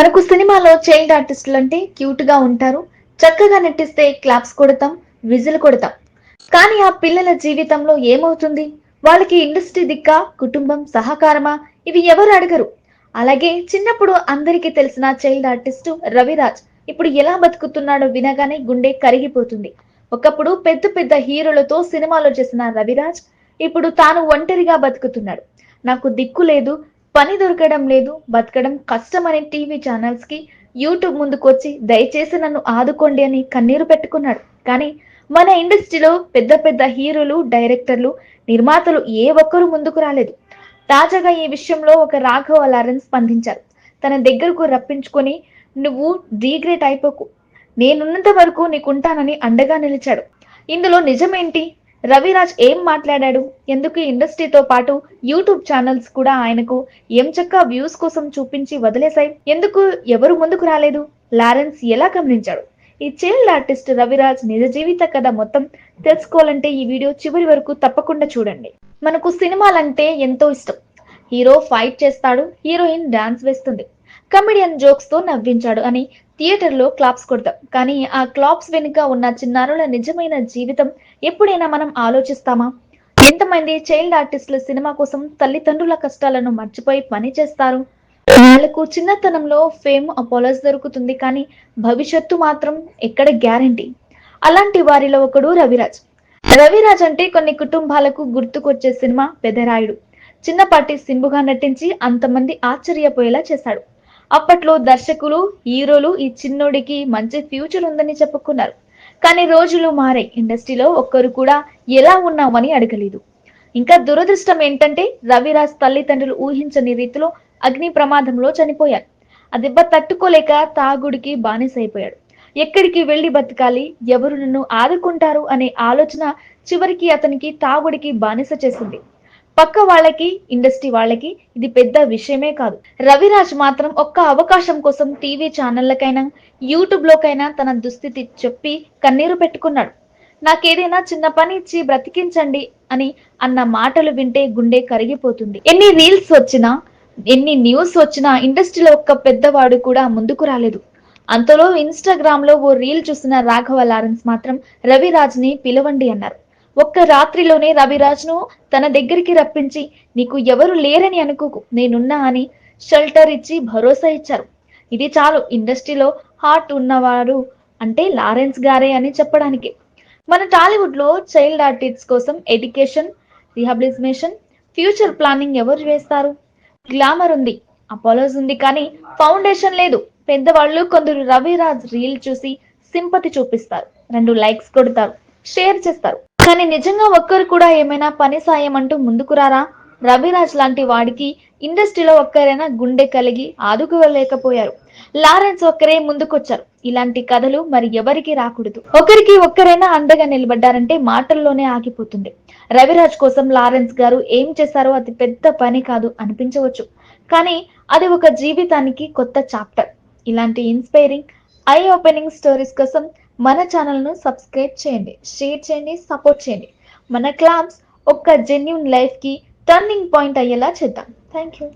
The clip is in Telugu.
మనకు సినిమాలో చైల్డ్ ఆర్టిస్టులు అంటే క్యూట్గా ఉంటారు. చక్కగా నటిస్తే క్లాప్స్ కొడతాం విజిల్ కొడతాం. కానీ ఆ పిల్లల జీవితంలో ఏమవుతుంది? వాళ్ళకి ఇండస్ట్రీ దిక్క కుటుంబం సహకారమా? ఇవి ఎవరు అడగరు. అలాగే చిన్నప్పుడు అందరికీ తెలిసిన చైల్డ్ ఆర్టిస్టు రవిరాజ్ ఇప్పుడు ఎలా బతుకుతున్నాడో వినగానే గుండె కరిగిపోతుంది. ఒకప్పుడు పెద్ద పెద్ద హీరోలతో సినిమాలో చేసిన రవిరాజ్ ఇప్పుడు తాను ఒంటరిగా బతుకుతున్నాడు. నాకు దిక్కు లేదు పని దొరకడం లేదు బతకడం కష్టమనే టీవీ ఛానల్స్కి యూట్యూబ్ ముందుకొచ్చి దయచేసి నన్ను ఆదుకోండి అని కన్నీరు పెట్టుకున్నాడు. కానీ మన ఇండస్ట్రీలో పెద్ద పెద్ద హీరోలు డైరెక్టర్లు నిర్మాతలు ఏ ఒక్కరూ ముందుకు రాలేదు. తాజాగా ఈ విషయంలో ఒక రాఘవ లారెన్స్ స్పందించారు. తన దగ్గరకు రప్పించుకొని నువ్వు డీగ్రేట్ అయిపోకు. నేనున్నంత వరకు నీకుంటానని అండగా నిలిచాడు. ఇందులో నిజమేంటి? రవిరాజ్ ఏం మాట్లాడాడు? ఎందుకు ఇండస్ట్రీతో పాటు యూట్యూబ్ ఛానల్స్ కూడా ఆయనకు ఏం చక్క వ్యూస్ కోసం చూపించి వదిలేశాయి? ఎందుకు ఎవరు ముందుకు రాలేదు? లారెన్స్ ఎలా గమనించాడు? ఈ చైల్డ్ ఆర్టిస్ట్ రవిరాజ్ నిజ జీవిత కథ మొత్తం తెలుసుకోవాలంటే ఈ వీడియో చివరి వరకు తప్పకుండా చూడండి. మనకు సినిమాలంటే ఎంతో ఇష్టం. హీరో ఫైట్ చేస్తాడు హీరోయిన్ డాన్స్ వేస్తుంది. కమెడియన్ జోక్స్తో నవ్వించాడు అని థియేటర్లో క్లాప్స్ కొడతాం. కానీ ఆ క్లాప్స్ వెనుక ఉన్న చిన్నారుల నిజమైన జీవితం ఎప్పుడైనా మనం ఆలోచిస్తామా? ఎంతమంది చైల్డ్ ఆర్టిస్టుల సినిమా కోసం తల్లిదండ్రుల కష్టాలను మర్చిపోయి పని చేస్తారు? వాళ్ళకు చిన్నతనంలో ఫేమ్ అపోలస్ దొరుకుతుంది కానీ భవిష్యత్తు మాత్రం ఎక్కడ గ్యారంటీ? అలాంటి వారిలో ఒకడు రవిరాజ్. రవిరాజ్ అంటే కొన్ని కుటుంబాలకు గుర్తుకొచ్చే సినిమా పెదరాయుడు. చిన్నపాటి సింబుగా నటించి అంతమంది ఆశ్చర్యపోయేలా చేశాడు. అప్పట్లో దర్శకులు హీరోలు ఈ చిన్నోడికి మంచి ఫ్యూచర్ ఉందని చెప్పుకున్నారు. కానీ రోజులు మారే ఇండస్ట్రీలో ఒక్కరు కూడా ఎలా ఉన్నామని అడగలేదు. ఇంకా దురదృష్టం ఏంటంటే రవిరాజ్ తల్లిదండ్రులు ఊహించని రీతిలో అగ్ని ప్రమాదంలో చనిపోయారు. ఆ దెబ్బ తట్టుకోలేక తాగుడికి బానిసైపోయాడు ఎక్కడికి వెళ్ళి బతకాలి ఎవరు నన్ను ఆదుకుంటారు అనే ఆలోచన చివరికి అతనికి తాగుడికి బానిస చేసింది. పక్క వాళ్ళకి ఇండస్ట్రీ వాళ్ళకి ఇది పెద్ద విషయమే కాదు. రవిరాజ్ మాత్రం ఒక్క అవకాశం కోసం టీవీ ఛానళ్ళకైనా యూట్యూబ్ లోకైనా తన దుస్థితి చెప్పి కన్నీరు పెట్టుకున్నాడు. నాకేదైనా చిన్న పని ఇచ్చి బ్రతికించండి అని అన్న మాటలు వింటే గుండె కరిగిపోతుంది. ఎన్ని రీల్స్ వచ్చినా ఎన్ని న్యూస్ వచ్చినా ఇండస్ట్రీలో ఒక్క పెద్దవాడు కూడా ముందుకు రాలేదు. అంతలో ఇన్స్టాగ్రామ్లో ఓ రీల్ చూసిన రాఘవ లారెన్స్ మాత్రం రవిరాజ్ని పిలవండి అన్నారు. ఒక్క రాత్రిలోనే రవిరాజ్ను తన దగ్గరికి రప్పించి నీకు ఎవరు లేరని అనుకోకు నేనున్నా అని షెల్టర్ ఇచ్చి భరోసా ఇచ్చారు. ఇది చాలు ఇండస్ట్రీలో హార్ట్ ఉన్నవారు అంటే లారెన్స్ గారే అని చెప్పడానికి. మన టాలీవుడ్లో చైల్డ్ ఆర్టిస్ట్ కోసం ఎడ్యుకేషన్ రిహాబిలిటేషన్ ఫ్యూచర్ ప్లానింగ్ ఎవరు వేస్తారు? గ్లామర్ ఉంది అపోలోస్ ఉంది కానీ ఫౌండేషన్ లేదు. పెద్దవాళ్ళు కొందరు రవిరాజ్ రీల్ చూసి సింపతి చూపిస్తారు రెండు లైక్స్ కొడతారు షేర్ చేస్తారు. కానీ నిజంగా ఒక్కరు కూడా ఏమైనా పని సాయం అంటూ ముందుకు రారా? రవిరాజ్ లాంటి వాడికి ఇండస్ట్రీలో ఒక్కరైనా గుండె కలిగి ఆదుకోలేకపోయారు. లారెన్స్ ఒక్కరే ముందుకొచ్చారు. ఇలాంటి కథలు మరి ఎవరికి రాకూడదు. ఒకరికి ఒక్కరైనా అండగా నిలబడ్డారంటే మాటల్లోనే ఆగిపోతుంది. రవిరాజ్ కోసం లారెన్స్ గారు ఏం చేశారో అది పెద్ద పని కాదు అనిపించవచ్చు. కానీ అది ఒక జీవితానికి కొత్త చాప్టర్. ఇలాంటి ఇన్స్పైరింగ్ ఐ ఓపెనింగ్ స్టోరీస్ కోసం మన ఛానల్ను సబ్స్క్రైబ్ చేయండి షేర్ చేయండి సపోర్ట్ చేయండి. మన క్లాబ్స్ ఒక్క జెన్యున్ లైఫ్కి టర్నింగ్ పాయింట్ అయ్యేలా చేద్దాం. Thank you